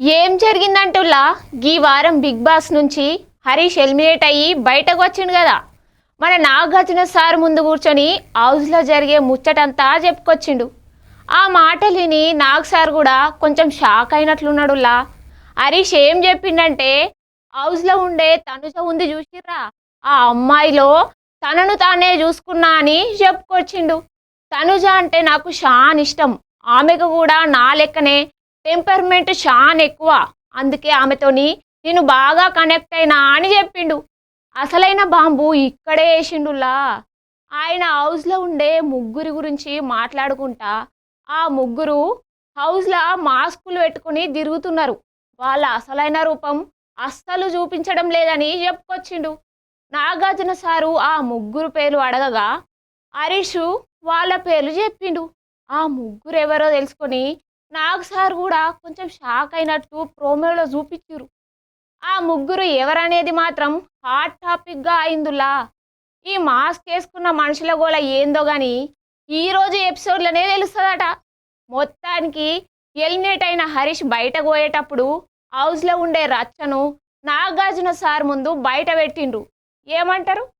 ఏం జరిగిందంటులా? ఈ వారం బిగ్ బాస్ నుంచి హరీష్ ఎలిమినేట్ అయ్యి బయటకు వచ్చిండు కదా. మన నాగార్జున సార్ ముందు కూర్చొని హౌస్లో జరిగే ముచ్చటంతా చెప్పుకొచ్చిండు. ఆ మాట విని నాగ్ సార్ కూడా కొంచెం షాక్ అయినట్లున్నాడులా. హరీష్ ఏం చెప్పిండంటే హౌస్లో ఉండే తనుజ ఉంది చూసిర్రా? ఆ అమ్మాయిలో తనను తానే చూసుకున్నా అని చెప్పుకొచ్చిండు. తనుజ అంటే నాకు షాన్ ఇష్టం. ఆమెకు కూడా నా లెక్కనే టెంపర్మెంట్ షాన్ ఎక్కువ. అందుకే ఆమెతోని నేను బాగా కనెక్ట్ అయినా అని చెప్పిండు. అసలైన బాంబు ఇక్కడే వేసిండులా ఆయన హౌస్లో ఉండే ముగ్గురి గురించి మాట్లాడుకుంటా ఆ ముగ్గురు హౌస్లో మాస్కులు పెట్టుకుని తిరుగుతున్నారు. వాళ్ళ అసలైన రూపం అస్సలు చూపించడం లేదని చెప్పుకొచ్చిండు. నాగార్జున సారు ఆ ముగ్గురు పేర్లు అడగగా హరీషు వాళ్ళ పేర్లు చెప్పిండు. ఆ ముగ్గురు ఎవరో తెలుసుకొని నాగ్ సార్ కూడా కొంచెం షాక్ అయినట్టు ప్రోమోలో చూపించారు ఆ ముగ్గురు ఎవరనేది మాత్రం హాట్ టాపిక్గా అయిందులా. ఈ మాస్క్ వేసుకున్న మనుషుల గోల ఏందో కానీ ఈరోజు ఎపిసోడ్లోనే తెలుస్తుందట. మొత్తానికి ఎలిమినేట్ అయిన హరీష్ బయట పోయేటప్పుడు హౌస్లో ఉండే రచ్చను నాగార్జున సార్ ముందు బయట పెట్టిండ్రు. ఏమంటారు?